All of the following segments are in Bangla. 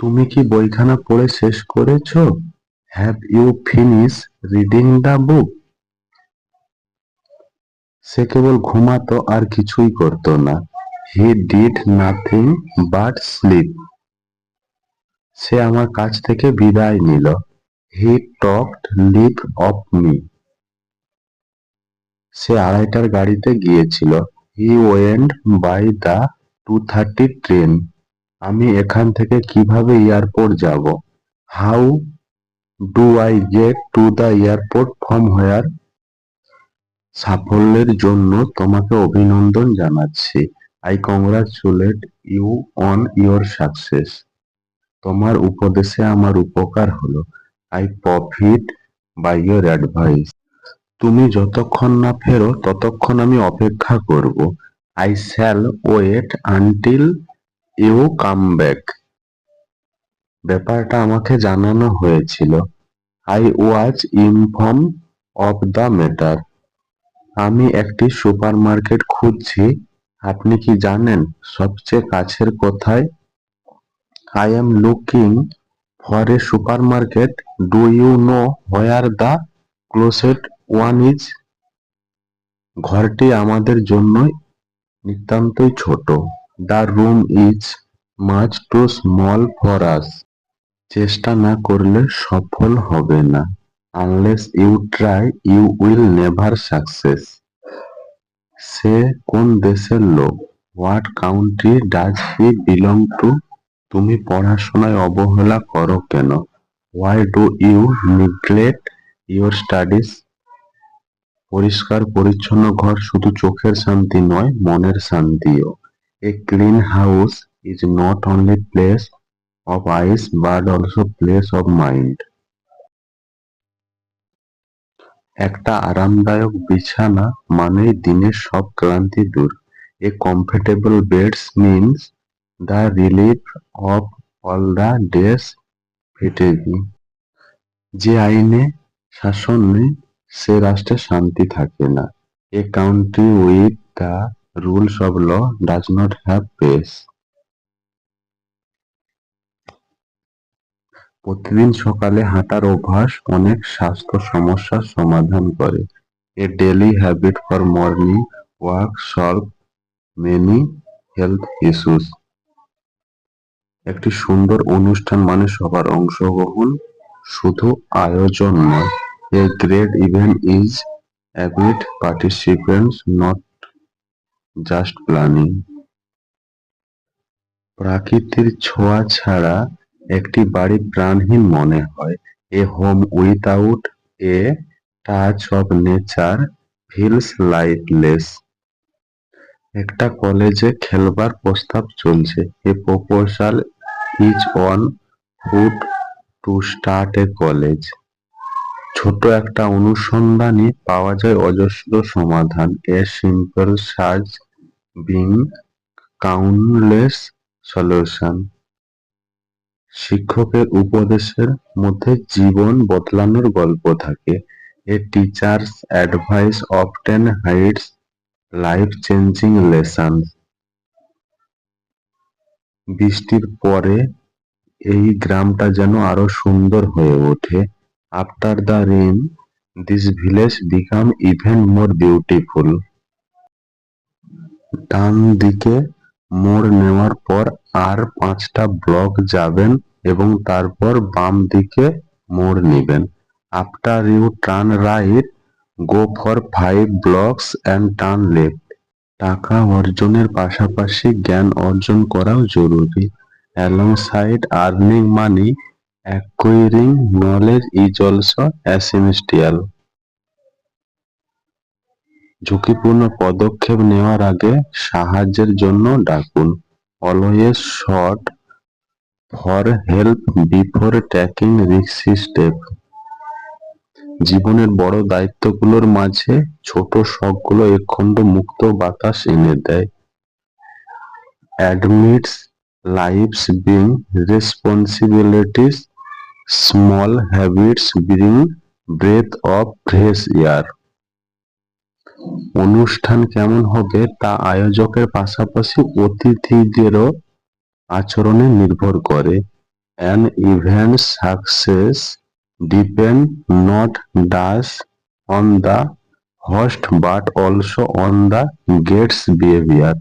তুমি কি বইখানা পড়ে শেষ করেছ? Have you finish reading the book সে কেবল ঘুমাতো আর কিছুই করতো না। He did nothing but sleep সে আমার কাছ থেকে বিদায় নিল। He talked leap of me সে আড়াইটার গাড়িতে গিয়েছিল। He went by the two thirty train আমি এখান থেকে কীভাবে এয়ারপোর্ট যাব? How do I get to the airport from where? সাফল্যের জন্য তোমাকে অভিনন্দন জানাচ্ছি। I congratulate you on your success. তোমার উপদেশে আমার উপকার হলো। I profit by your advice. তুমি যতক্ষণ না ফেরো, ততক্ষণ আমি অপেক্ষা করব। I shall wait until you come back. ব্যাপারটা আমাকে জানানো হয়েছিল। I was inform of the matter. আমি একটি সুপারমার্কেট খুঁজছি। আপনি কি জানেন সবচেয়ে কাছের কোথায়? I am looking for a supermarket. Do you know where the closest one is? ঘরটি আমাদের জন্য নিতান্তই ছোট। The room is much too small for us. চেষ্টা না করলে সফল হবে না। Unless you try, you will never success. সে কোন দেশের লোক? What country does he belong to? তুমি পড়াশোনায় অবহেলা করো কেন? Why do you neglect your studies? পরিষ্কার, পরিচ্ছন্ন ঘর শুধু চোখের শান্তি নয়, মনের শান্তিও। A clean house is not only place of eyes but also place of mind একটা আরামদায়ক বিছানা মানেই দিনের সব ক্লান্তি দূর। A comfortable beds means the relief of all the day's fatigue যে আইনে শাসন নেই, সে রাষ্ট্রে শান্তি থাকে না। A country with the rules of law does not have peace প্রতিদিন সকালে হাঁটার অভ্যাস অনেক স্বাস্থ্য সমস্যার সমাধান করে। A daily habit for morning walk solve many health issues একটি সুন্দর অনুষ্ঠান মানে সবার অংশগ্রহণ, শুধু আয়োজন নয়। A great event is about participants not just planning. প্রাকৃতির ছোঁয়া ছাড়া একটি বাড়ি প্রাণহীন মনে হয়। A home without a touch of nature feels lifeless একটা কলেজে খেলবার প্রস্তাব চলছে। A proposal is on foot to start a college. ছোট একটা অনুসন্ধানে পাওয়া যায় অজস্র সমাধান। A simple search bring countless solution শিক্ষকের উপদেশের মধ্যে জীবন বদলানোর গল্প থাকে। A teacher's advice often hides life changing lesson বৃষ্টির পরে এই গ্রামটা যেন আরও সুন্দর হয়ে ওঠে। After the rain this village become even more beautiful ডান দিকে মোড় নেওয়ার পর আর পাঁচটা ব্লক যাবেন এবং তারপর বাম দিকে মোড় নেবেন। After you turn right go for five blocks and turn left টাকা অর্জনের পাশাপাশি জ্ঞান অর্জন করাও জরুরি। Alongside earning money acquiring knowledge is also essential. ঝুঁকিপূর্ণ পদক্ষেপ নেওয়ার আগে সাহায্যের জন্য ডাকুন। Always short for help before taking risky step জীবনের বড় দায়িত্বগুলোর মাঝে ছোট শখগুলো একখণ্ড মুক্ত বাতাস এনে দেয়। Amidst life's big responsibilities small habits bring breath of fresh air অনুষ্ঠান কেমন হবে তা আয়োজকের পাশাপাশি অতিথিদেরও আচরণে নির্ভর করে। An event's success depends not just on the host but also on the guest's behavior.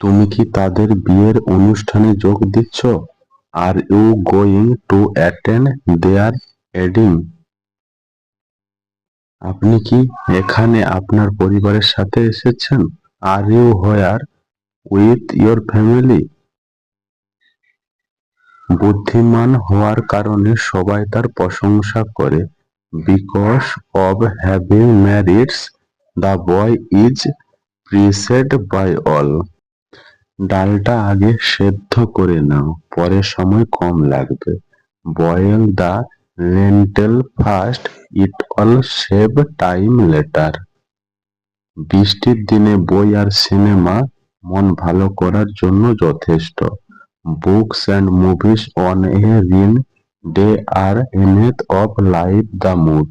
তুমি কি তাদের বিয়ের অনুষ্ঠানে যোগ দিচ্ছ? Are you going to attend their wedding আপনি কি এখানে আপনার পরিবারের সাথে এসেছেন? Are you here with your family বুদ্ধিমান হওয়ার কারণে সবাই তার প্রশংসা করে। Because of having merits the boy is praised by all ডালটা আগে সেদ্ধ করে নাও, পরে সময় কম লাগবে। Boil the lentil first it all save time later. বৃষ্টির দিনে বই আর সিনেমা মন ভালো করার জন্য যথেষ্ট। Books and movies on a rainy, day are enough of light the mood.